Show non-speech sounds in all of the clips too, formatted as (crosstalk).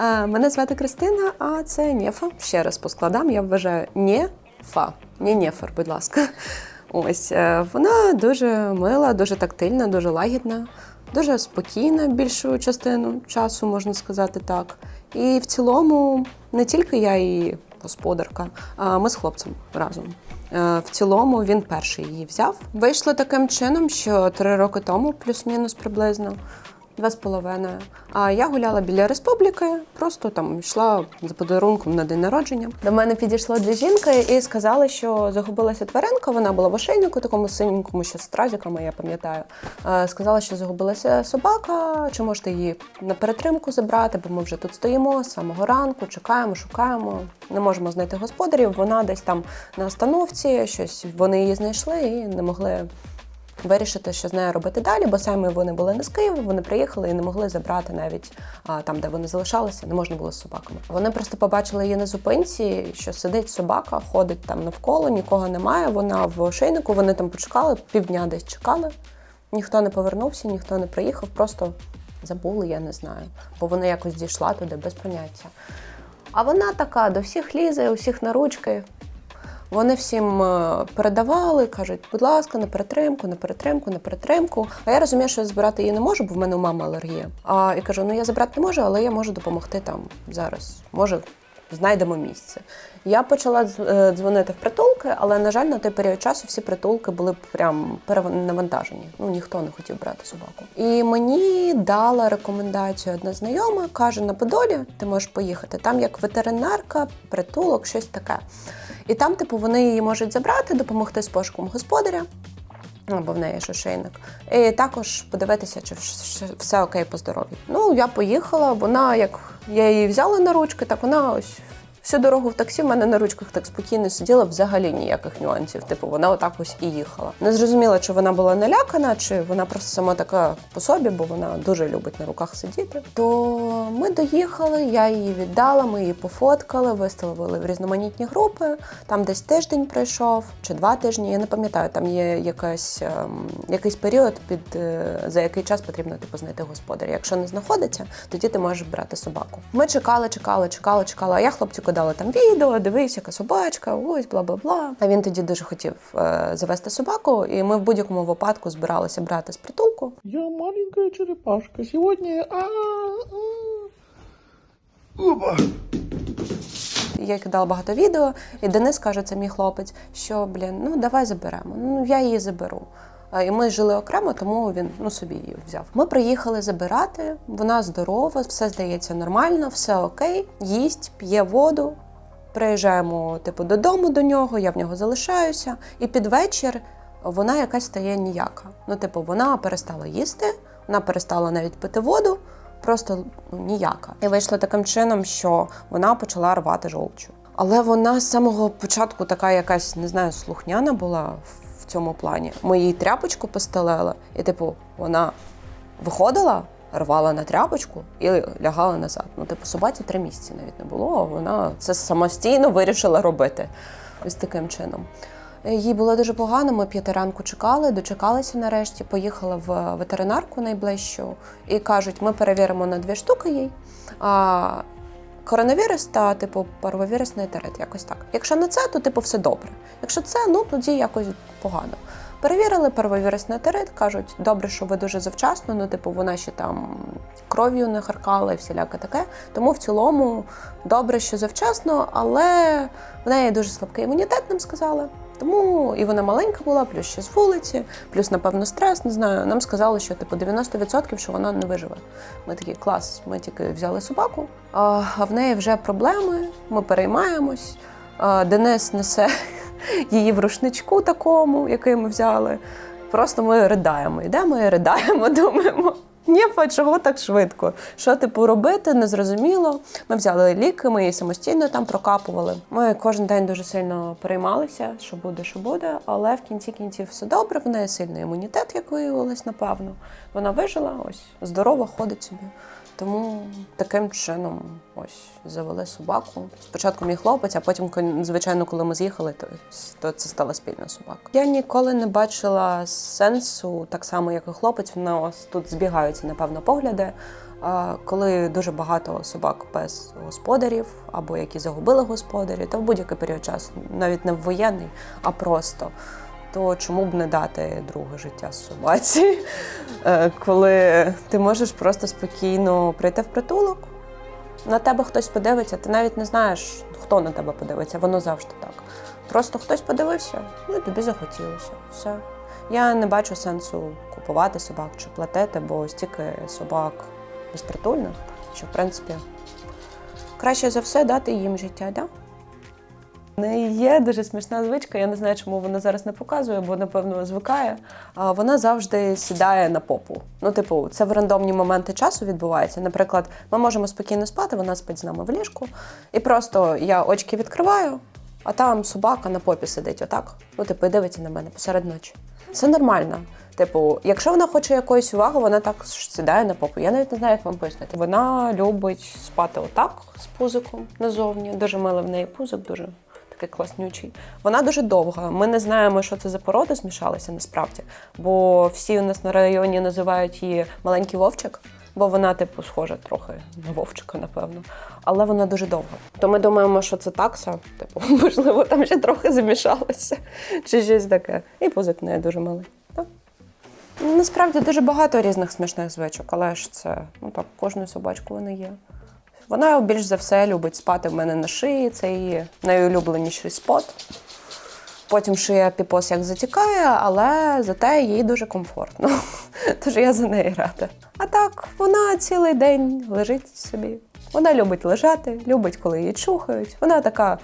Е, Мене звати Кристина, а це Нєфа. Ще раз по складам. Я вважаю Нєфа. Не Нєфер, будь ласка. Ось е, вона дуже мила, дуже тактильна, дуже лагідна, дуже спокійна більшу частину часу, можна сказати так. І в цілому не тільки я її господарка, а ми з хлопцем разом. Е, В цілому він перший її взяв. Вийшло таким чином, що три роки тому, плюс-мінус приблизно, два з половиною. А я гуляла біля республіки, просто там йшла за подарунком на день народження. До мене підійшли дві жінки і сказали, що загубилася тваринка. Вона була в ошейнику, такому синенькому, ще з стразиками, я пам'ятаю. Е, Сказала, що загубилася собака. Чи можете її на перетримку забрати? Бо ми вже тут стоїмо з самого ранку, чекаємо, шукаємо. Не можемо знайти господарів. Вона десь там на остановці, щось вони її знайшли і не могли вирішити, що з нею робити далі, бо самі вони були не з Києва, вони приїхали і не могли забрати навіть а, там, де вони залишалися, не можна було з собаками. Вони просто побачили її на зупинці, що сидить собака, ходить там навколо, нікого немає. Вона в ошейнику, вони там почекали, півдня десь чекали. Ніхто не повернувся, ніхто не приїхав, просто забули, я не знаю. Бо вона якось дійшла туди без поняття. А вона така до всіх лізе, у всіх на ручки. Вони всім е, передавали, кажуть, будь ласка, на перетримку, на перетримку, на перетримку. А я розумію, що я збирати її не можу, бо в мене у мами алергія. А і кажу: ну я забрати не можу, але я можу допомогти там зараз. Може, знайдемо місце. Я почала е, дзвонити в притулки, але на жаль, на той період часу всі притулки були прям перенавантажені. Ну ніхто не хотів брати собаку. І мені дала рекомендацію одна знайома, каже: на Подолі ти можеш поїхати. Там як ветеринарка, притулок, щось таке. І там, типу, вони її можуть забрати, допомогти з пошуком господаря. Ну, в неї ж ошейник. І також подивитися, чи все окей по здоров'ю. Ну, я поїхала, вона як я її взяла на ручки, так вона ось всю дорогу в таксі в мене на ручках так спокійно сиділа, взагалі ніяких нюансів. Типу, вона отак ось і їхала. Не зрозуміла, чи вона була налякана, чи вона просто сама така по собі, бо вона дуже любить на руках сидіти. То ми доїхали, я її віддала, ми її пофоткали, виставили в різноманітні групи. Там десь тиждень пройшов чи два тижні. Я не пам'ятаю, там є якась, ем, якийсь період, під е, за який час потрібно типу знайти господаря. Якщо не знаходиться, тоді ти можеш брати собаку. Ми чекали, чекали, чекали, чекали. А я хлопцю кидала там відео, дивився, яка собачка, ось бла бла бла. А він тоді дуже хотів е, завести собаку, і ми в будь-якому випадку збиралися брати з притулку. Я маленькая черепашка. А. Опа! Я кидала багато відео, і Денис каже, це мій хлопець, що блін, ну давай заберемо. Ну я її заберу. А, І ми жили окремо, тому він ну собі її взяв. Ми приїхали забирати. Вона здорова, все здається нормально, все окей. Їсть, п'є воду. Приїжджаємо, типу, додому до нього, я в нього залишаюся, і під вечір вона якась стає ніяка. Ну, типу, вона перестала їсти, вона перестала навіть пити воду, просто ну, ніяка. І вийшло таким чином, що вона почала рвати жовчу. Але вона з самого початку така якась, не знаю, слухняна була цьому плані. Ми їй тряпочку постелили, і, типу, вона виходила, рвала на тряпочку і лягала назад. Ну, типу, собаці три місяці навіть не було, а вона це самостійно вирішила робити. Ось таким чином. Їй було дуже погано. Ми п'яти ранку чекали, дочекалися нарешті, поїхали в ветеринарку найближчу і кажуть, ми перевіримо на дві штуки їй. А коронавірус та типу парвовірусний терит, якось так. Якщо не це, то типу все добре. Якщо це, ну тоді якось погано. Перевірили первовірусний терит, кажуть, добре, що ви дуже завчасно, ну типу вона ще там кров'ю не харкала і всіляке таке. Тому в цілому добре, що завчасно, але в неї дуже слабкий імунітет, нам сказали. Тому і вона маленька була, плюс ще з вулиці, плюс, напевно, стрес, не знаю. Нам сказали, що типу 90% що вона не виживе. Ми такі клас, ми тільки взяли собаку, а в неї вже проблеми, ми переймаємось. Денис несе (laughs) її в рушничку такому, який ми взяли. Просто ми придаємо, йдемо і ридаємо, (laughs) думаємо. Ні, Фа, чого так швидко? Що типу робити, незрозуміло. Ми взяли ліки, ми її самостійно там прокапували. Ми кожен день дуже сильно переймалися, що буде, що буде, але в кінці кінців все добре. В неї сильний імунітет, як виявилось, напевно. Вона вижила, ось здорова, ходить собі. Тому таким чином ось завели собаку. Спочатку мій хлопець, а потім, звичайно, коли ми з'їхали, то, це стала спільна собака. Я ніколи не бачила сенсу, так само як і хлопець. В нас тут збігаються, напевно, погляди. Коли дуже багато собак без господарів або які загубили господарі, то в будь-який період часу, навіть не в воєнний, а просто. То чому б не дати друге життя собаці, (laughs) Е, коли ти можеш просто спокійно прийти в притулок, на тебе хтось подивиться, ти навіть не знаєш, хто на тебе подивиться, воно завжди так. Просто хтось подивився, ну і тобі захотілося. Все. Я не бачу сенсу купувати собак чи платити, бо стільки собак безпритульних, що в принципі краще за все дати їм життя, да? В неї є дуже смішна звичка, я не знаю, чому вона зараз не показує, бо напевно звикає. А вона завжди сідає на попу. Ну, типу, це в рандомні моменти часу відбувається. Наприклад, ми можемо спокійно спати, вона спить з нами в ліжку, і просто я очки відкриваю, а там собака на попі сидить отак. Ну, типу, і дивиться на мене посеред ночі. Це нормально. Типу, якщо вона хоче якоїсь уваги, вона так сідає на попу. Я навіть не знаю, як вам пояснити. Вона любить спати отак з пузиком назовні. Дуже милий в неї пузик, дуже такий класнючий. Вона дуже довга. Ми не знаємо, що це за породи змішалися насправді. Бо всі у нас на районі називають її маленький вовчик, бо вона, типу, схожа трохи на вовчика, напевно. Але вона дуже довга. То ми думаємо, що це такса. Типу, (laughs) можливо, там ще трохи замішалося, чи щось таке. І пузик в неї дуже малий. Так. Насправді дуже багато різних смішних звичок, але ж це ну так, кожну собачку вона є. Вона більш за все любить спати в мене на шиї, це її найулюбленіший спот. Потім шия піпос як затікає, але зате їй дуже комфортно. (laughs) Тож я за неї рада. А так, вона цілий день лежить собі. Вона любить лежати, любить, коли її чухають. Вона така.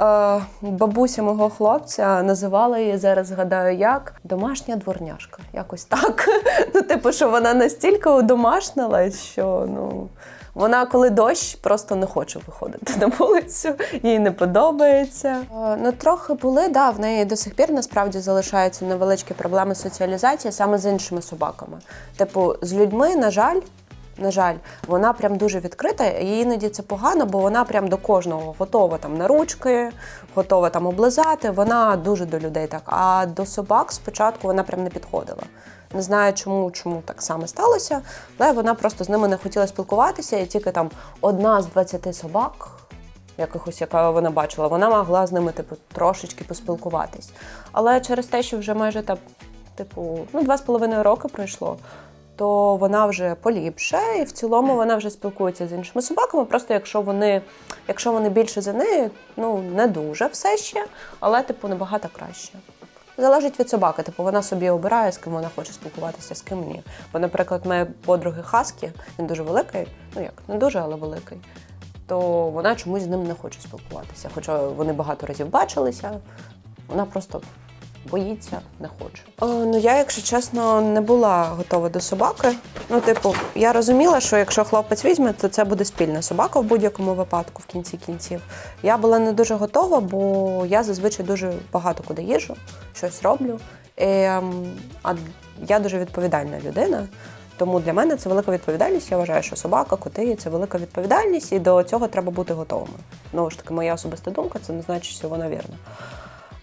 Е, бабуся мого хлопця називала її зараз, згадаю, як домашня дворняжка. Якось так. (laughs) Ну, типу, що вона настільки удомашнилась, що ну. Вона, коли дощ, просто не хоче виходити на вулицю, їй не подобається. Е, Ну, трохи були, да, в неї до сих пір насправді залишаються невеличкі проблеми соціалізації саме з іншими собаками. Типу, з людьми, на жаль, на жаль, вона прям дуже відкрита, і іноді це погано, бо вона прям до кожного готова там на ручки, готова там облизати. Вона дуже до людей так. А до собак спочатку вона прям не підходила. Не знаю, чому, чому так саме сталося, але вона просто з ними не хотіла спілкуватися, і тільки там одна з 20 собак, якихось, яка вона бачила, вона могла з ними типу, трошечки поспілкуватись. Але через те, що вже майже там, типу, ну, два з половиною роки пройшло, то вона вже поліпше, і в цілому вона вже спілкується з іншими собаками. Просто якщо вони, якщо вони більше за нею, ну не дуже все ще, але типу набагато краще. Залежить від собаки, типу вона собі обирає, з ким вона хоче спілкуватися, з ким ні. Бо, наприклад, моя подруги Хаскі, він дуже великий, ну як, не дуже, але великий, то вона чомусь з ним не хоче спілкуватися. Хоча вони багато разів бачилися, вона просто боїться, не хоче. О, ну я, якщо чесно, не була готова до собаки. Ну, типу, я розуміла, що якщо хлопець візьме, то це буде спільна собака в будь-якому випадку, в кінці кінців. Я була не дуже готова, бо я зазвичай дуже багато куди їжу, щось роблю. Ем, а я дуже відповідальна людина. Тому для мене це велика відповідальність. Я вважаю, що собака, коти це велика відповідальність, і до цього треба бути готовими. Знову ж таки, моя особиста думка, це не значить, що вона вірна.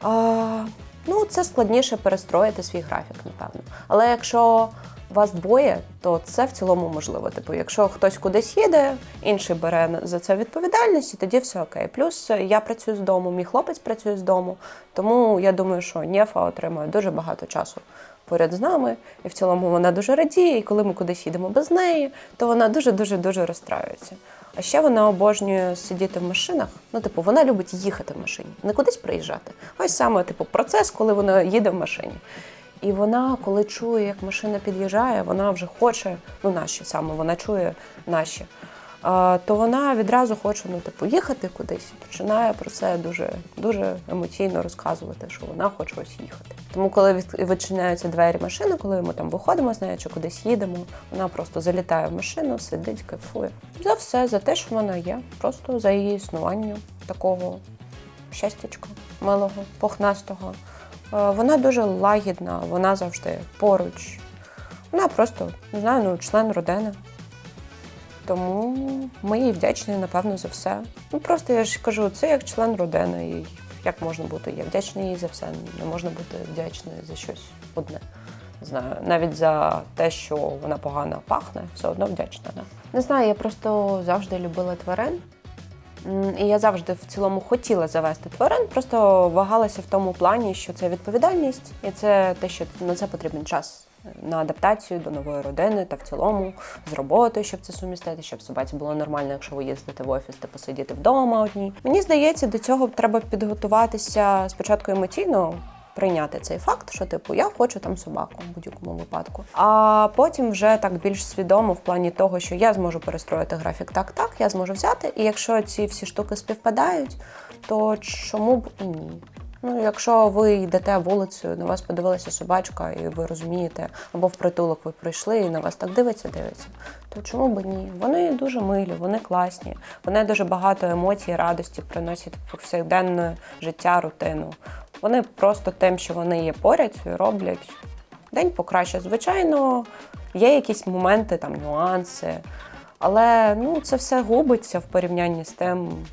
А, ну, це складніше перестроїти свій графік, напевно. Але якщо вас двоє, то це в цілому можливо. Типу, якщо хтось кудись їде, інший бере за це відповідальність, і тоді все окей. Плюс я працюю з дому, мій хлопець працює з дому, тому я думаю, що Нєфа отримує дуже багато часу поряд з нами, і в цілому вона дуже радіє. І коли ми кудись їдемо без неї, то вона дуже дуже дуже розстраюється. А ще вона обожнює сидіти в машинах. Ну, типу, вона любить їхати в машині, не кудись приїжджати. Ось саме типу процес, коли вона їде в машині. І вона, коли чує, як машина під'їжджає, вона вже хоче, ну наші саме, вона чує наші. То вона відразу хоче ну, типу, їхати кудись і починає про це дуже, дуже емоційно розказувати, що вона хоче ось їхати. Тому, коли відчиняються двері машини, коли ми там виходимо з нею чи кудись їдемо, вона просто залітає в машину, сидить, кайфує. За все, за те, що вона є, просто за її існування такого щастячка, милого, похнастого. Вона дуже лагідна, вона завжди поруч. Вона просто, не знаю, ну, член родини. Тому ми їй вдячні, напевно, за все. Ну просто я ж кажу, це як член родини. І як можна бути? Я вдячна їй за все. Не можна бути вдячною за щось одне. Не знаю, навіть за те, що вона погано пахне, все одно вдячна. Да? Не знаю, я просто завжди любила тварин. І я завжди в цілому хотіла завести тварин, просто вагалася в тому плані, що це відповідальність, і це те, що на це потрібен час на адаптацію до нової родини та в цілому з роботою, щоб це сумістити, щоб собаці було нормально, якщо ви їздите в офіс, та посидіти вдома одній. Мені здається, до цього треба підготуватися спочатку емоційно. Прийняти цей факт, що типу я хочу там собаку в будь-якому випадку. А потім вже так більш свідомо в плані того, що я зможу перестроїти графік так, так, я зможу взяти. І якщо ці всі штуки співпадають, то чому б і ні? Ну, якщо ви йдете вулицею, на вас подивилася собачка, і ви розумієте, або в притулок ви прийшли і на вас так дивиться, дивиться, то чому б ні? Вони дуже милі, вони класні, вони дуже багато емоцій, радості приносять в повсякденне життя, рутину. Вони просто тим, що вони є поряд, роблять день покраще. Звичайно, є якісь моменти, там нюанси, але ну, це все губиться в порівнянні з тим,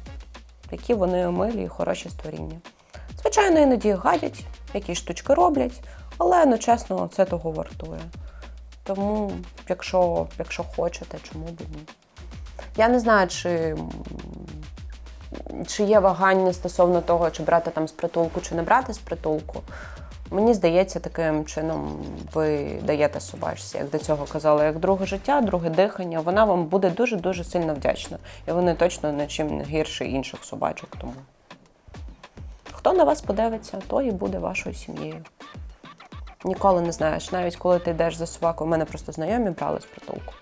які вони милі і хороші створіння. Звичайно, іноді гадять, якісь штучки роблять, але ну чесно, це того вартує. Тому, якщо, якщо хочете, чому б ні. Я не знаю, чи, чи є вагання стосовно того, чи брати там з притулку, чи не брати з притулку. Мені здається, таким чином ви даєте собачці, як до цього казала, як друге життя, друге дихання. Вона вам буде дуже дуже сильно вдячна. І вони точно не чим не гірше інших собачок. Тому хто на вас подивиться, той і буде вашою сім'єю. Ніколи не знаєш, навіть коли ти йдеш за собакою, у мене просто знайомі брали з притулку.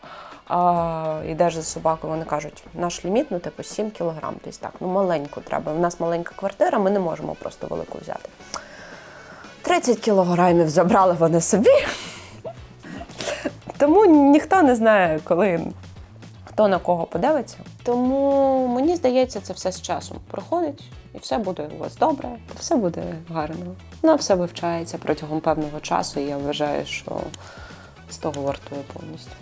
А, йдеш за собакою, вони кажуть, наш ліміт, ну, типу, 7 кілограм. Тобто так, ну маленьку треба. У нас маленька квартира, ми не можемо просто велику взяти. 30 кілограмів забрали вони собі. Тому ніхто не знає, коли хто на кого подивиться. Тому мені здається, це все з часом проходить, і все буде у вас добре, все буде гарно. Ну, все вивчається протягом певного часу, і я вважаю, що з того вартує повністю.